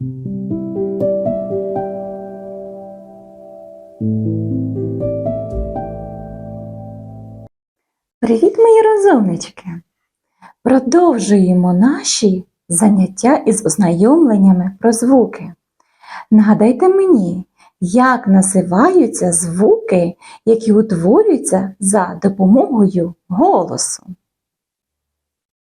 Привіт, мої розумнички! Продовжуємо наші заняття із ознайомленнями про звуки. Нагадайте мені, як називаються звуки, які утворюються за допомогою голосу.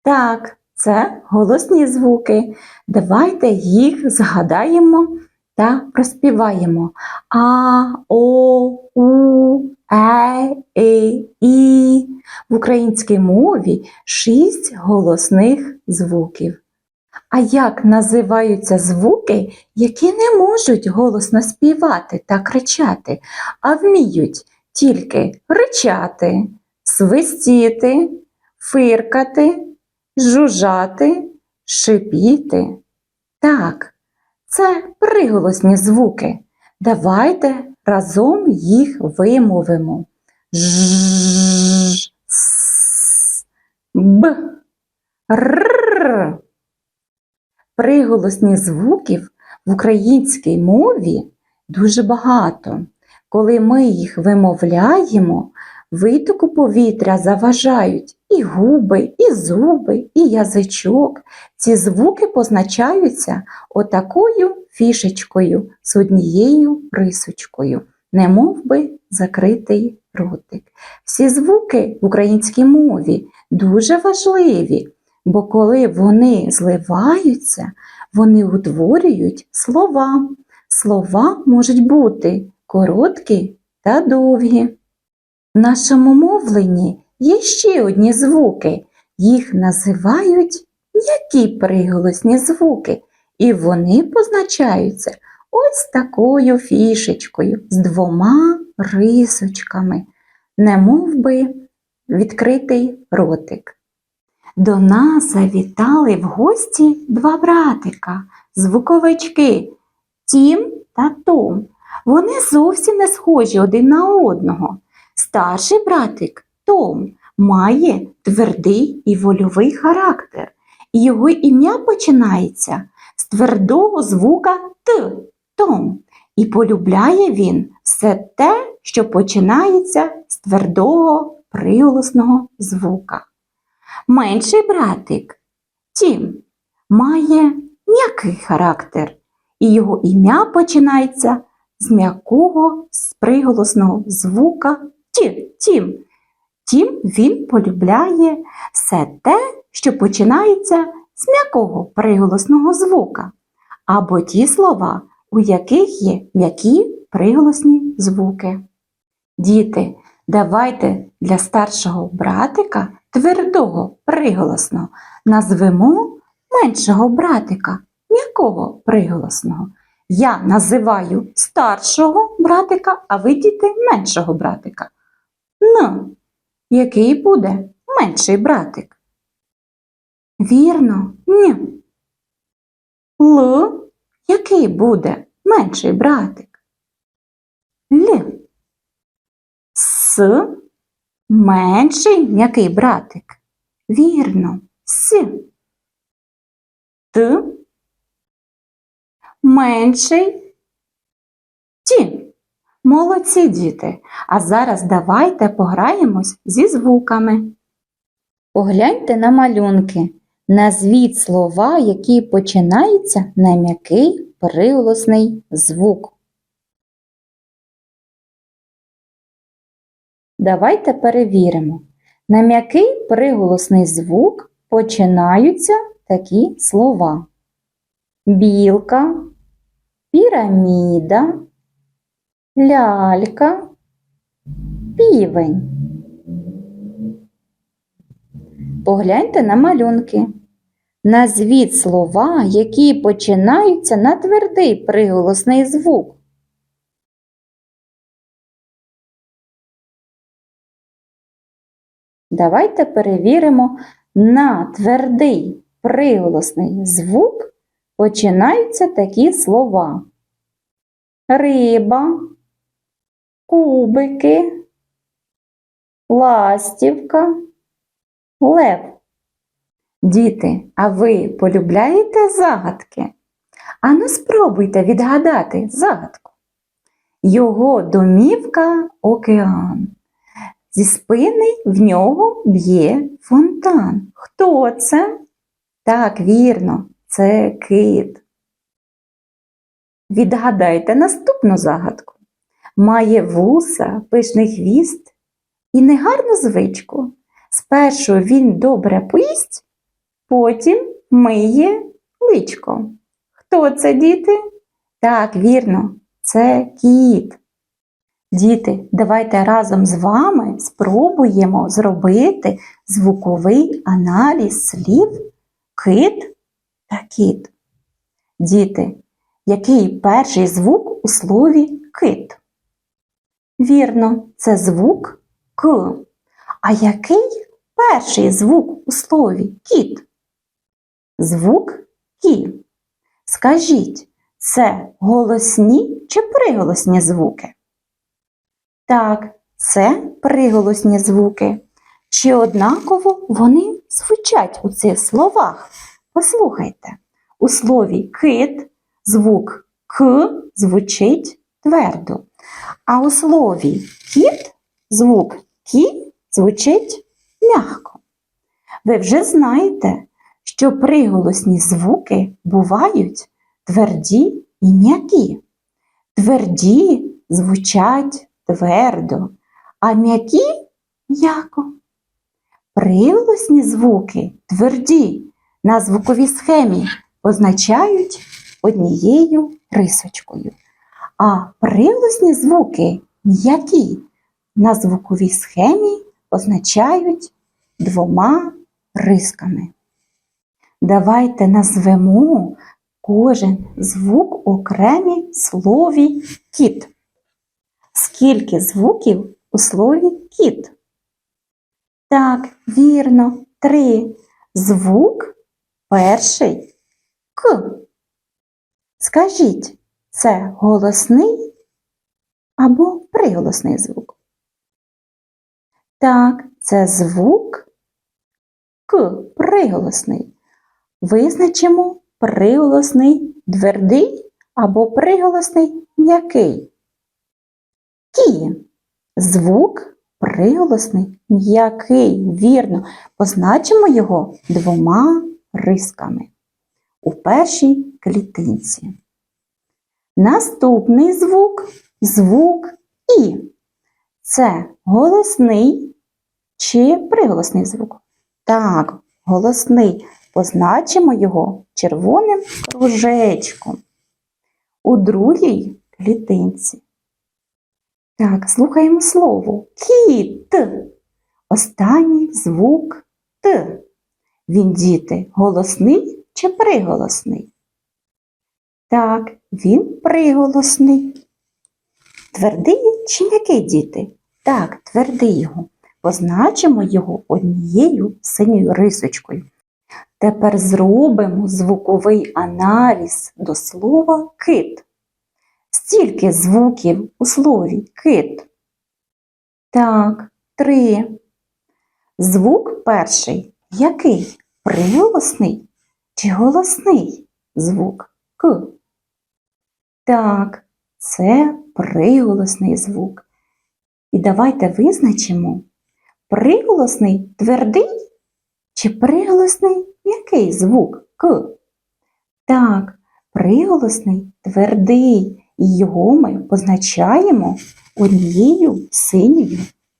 Так, це голосні звуки. Давайте їх згадаємо та проспіваємо. А, О, У, Е, И, І. В українській мові шість голосних звуків. А як називаються звуки, які не можуть голосно співати та кричати, а вміють тільки ричати, свистіти, фиркати, жужжати, шипіти? Так, це приголосні звуки. Давайте разом їх вимовимо. Ж, с, б, р. Приголосні звуків в українській мові дуже багато. Коли ми їх вимовляємо, витоку повітря заважають і губи, і зуби, і язичок. Ці звуки позначаються отакою фішечкою з однією рисочкою, немов би закритий ротик. Всі звуки в українській мові дуже важливі, бо коли вони зливаються, вони утворюють слова. Слова можуть бути короткі та довгі. В нашому мовленні є ще одні звуки. Їх називають які приголосні звуки, і вони позначаються ось такою фішечкою з двома рисочками, немов би відкритий ротик. До нас завітали в гості два братика, звуковички Тім та Том. Вони зовсім не схожі один на одного. Старший братик Том має твердий і вольовий характер, і його ім'я починається з твердого звука Т Том. І полюбляє він все те, що починається з твердого приголосного звука. Менший братик Тім має м'який характер, і його ім'я починається з м'якого приголосного звука Ті, Тім. Тім він полюбляє все те, що починається з м'якого приголосного звука, або ті слова, у яких є м'які приголосні звуки. Діти, давайте для старшого братика твердого приголосного назвемо меншого братика м'якого приголосного. Я називаю старшого братика, а ви діти меншого братика. Ну, який буде менший братик? Вірно, ні. Л, який буде менший братик? Л. С, менший м'який братик. Вірно, С. Т, менший. Молодці діти! А зараз давайте пограємось зі звуками. Погляньте на малюнки. Назвіть слова, які починаються на м'який приголосний звук. Давайте перевіримо. На м'який приголосний звук починаються такі слова: білка, піраміда, лялька, півень. Погляньте на малюнки. Назвіть слова, які починаються на твердий приголосний звук. Давайте перевіримо на твердий приголосний звук починаються такі слова. Риба, кубики, ластівка, лев. Діти, а ви полюбляєте загадки? Ану спробуйте відгадати загадку. Його домівка океан. Зі спини в нього б'є фонтан. Хто це? Так, вірно, це кит. Відгадайте наступну загадку. Має вуса, пишний хвіст і негарну звичку. Спершу він добре поїсть, потім миє личко. Хто це, діти? Так, вірно, це кіт. Діти, давайте разом з вами спробуємо зробити звуковий аналіз слів кит та кіт. Діти, який перший звук у слові кит? Вірно, це звук К. А який перший звук у слові кіт? Звук Кі. Скажіть, це голосні чи приголосні звуки? Так, це приголосні звуки. Чи однаково вони звучать у цих словах? Послухайте, у слові кит звук К звучить твердо, а у слові кіт звук Кі звучить м'яко. Ви вже знаєте, що приголосні звуки бувають тверді і м'які. Тверді звучать твердо, а м'які м'яко. Приголосні звуки тверді на звуковій схемі позначають однією рисочкою, а приголосні звуки м'які на звуковій схемі позначають двома рисками. Давайте назвемо кожен звук окремі слові кіт. Скільки звуків у слові кіт? Так, вірно, три. Звук перший К. Скажіть, це голосний або приголосний звук? Так, це звук К, приголосний. Визначимо приголосний твердий або приголосний м'який. Кі. Звук приголосний м'який, вірно, позначимо його двома рисками у першій клітинці. Наступний звук звук І. Це голосний чи приголосний звук? Так, голосний. Позначимо його червоним кружечком. У другій клітинці. Так, слухаємо слово кіт. Останній звук Т. Він діти голосний чи приголосний? Так, він приголосний. Твердий чи м'який діти? Так, твердий його. Позначимо його однією синьою рисочкою. Тепер зробимо звуковий аналіз до слова кит. Стільки звуків у слові кит? Так, три. Звук перший який? Приголосний чи голосний звук К? Так, це приголосний звук. І давайте визначимо, приголосний твердий чи приголосний м'який звук К? Так, приголосний твердий, і його ми позначаємо однією синьою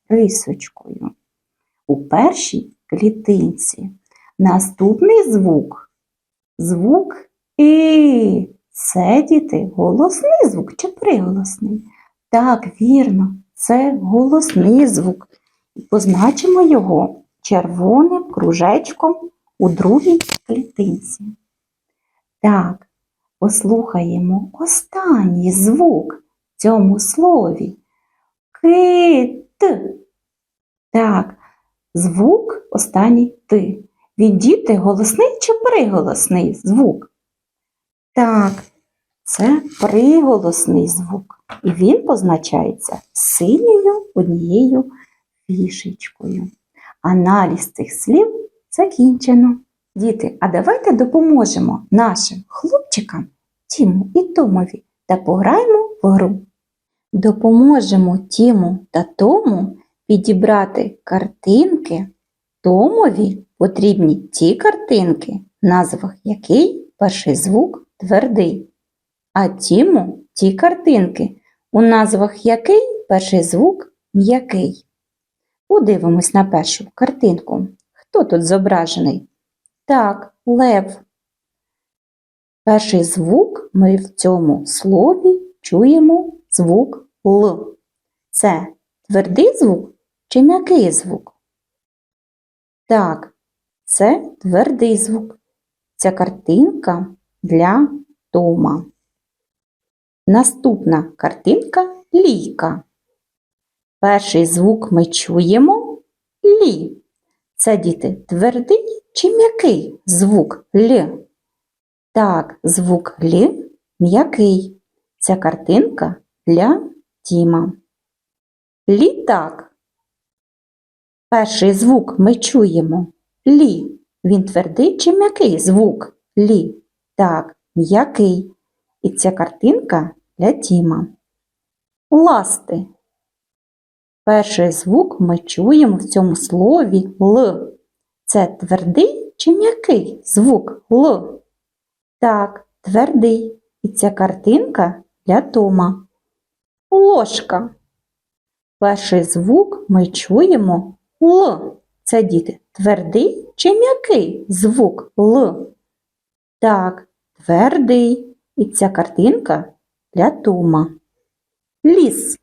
рисочкою у першій клітинці. Наступний звук звук І. Це діти голосний звук чи приголосний? Так, вірно, це голосний звук. Позначимо його червоним кружечком у другій клітинці. Так, послухаємо останній звук в цьому слові. Кит. Так, звук останній ти. Він діти голосний чи приголосний звук? Так, це приголосний звук. І він позначається синьою однією фішечкою. Аналіз цих слів закінчено. Діти, а давайте допоможемо нашим хлопчикам Тіму і Томові та пограємо в гру. Допоможемо Тіму та Тому підібрати картинки. Томові потрібні ті картинки, в назвах який перший звук твердий, а Тіму ті картинки, у назвах який перший звук м'який. Подивимось на першу картинку. Хто тут зображений? Так, лев. Перший звук ми в цьому слові чуємо звук Л. Це твердий звук чи м'який звук? Так, це твердий звук. Ця картинка для Тома. Наступна картинка лійка. Перший звук ми чуємо лі. Це діти твердий чи м'який звук Л? Так, звук Л м'який. Ця картинка для Тіма. Літак. Перший звук ми чуємо лі. Він твердий чи м'який звук лі? Так, м'який. І ця картинка для Тіма. Ласти. Перший звук ми чуємо в цьому слові Л. Це твердий чи м'який звук Л? Так, твердий. І ця картинка для Тома. Ложка. Перший звук ми чуємо Л. Це діти твердий чи м'який звук Л? Так, твердий. І ця картинка для Тома. Ліс.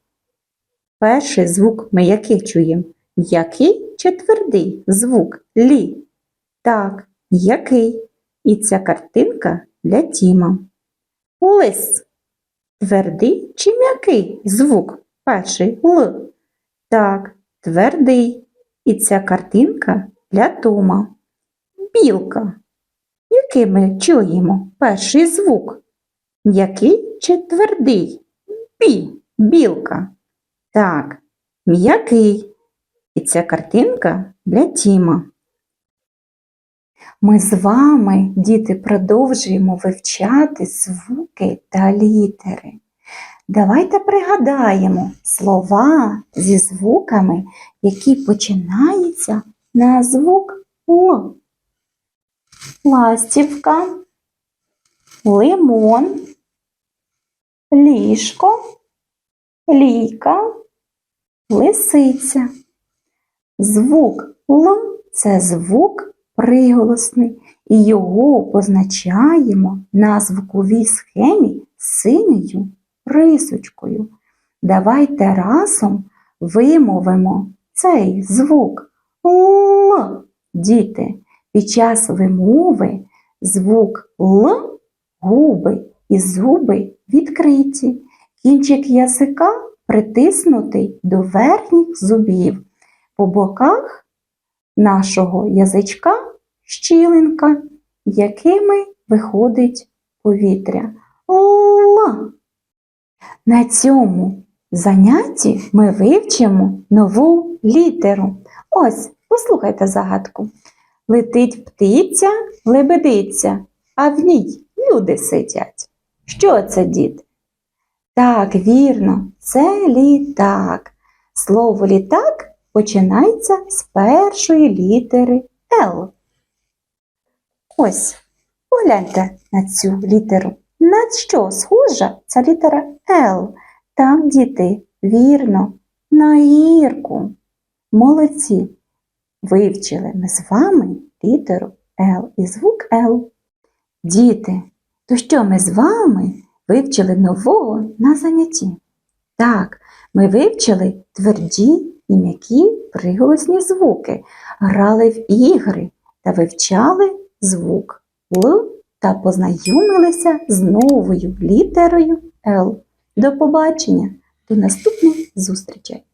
Перший звук ми який чуємо? М'який чи твердий звук лі? Так, м'який. І ця картинка для Тіма. Лис. Твердий чи м'який звук перший Л? Так, твердий. І ця картинка для Тома. Білка. Який ми чуємо перший звук? М'який чи твердий? Бі. Білка. Так, м'який. І ця картинка для Тіма. Ми з вами, діти, продовжуємо вивчати звуки та літери. Давайте пригадаємо слова зі звуками, які починаються на звук Л. Ластівка, лимон, ліжко, лійка, лисиця. Звук Л це звук приголосний, і його позначаємо на звуковій схемі синьою рисочкою. Давайте разом вимовимо цей звук Л. Діти, під час вимови звук Л губи і зуби відкриті. Кінчик язика притиснутий до верхніх зубів. По боках нашого язичка щілинка, якими виходить повітря. Ла. На цьому занятті ми вивчимо нову літеру. Ось, послухайте загадку. Летить птиця, лебедиця, а в ній люди сидять. Що це, діти? Так, вірно, це літак. Слово літак починається з першої літери Л. Ось, погляньте на цю літеру. На що схожа ця літера Л? Так, діти, вірно, на гірку. Молодці. Вивчили ми з вами літеру Л і звук Л. Діти, то що ми з вами вивчили нового на занятті? Так, ми вивчили тверді і м'які приголосні звуки, грали в ігри та вивчали звук Л та познайомилися з новою літерою Л. До побачення, до наступних зустрічей!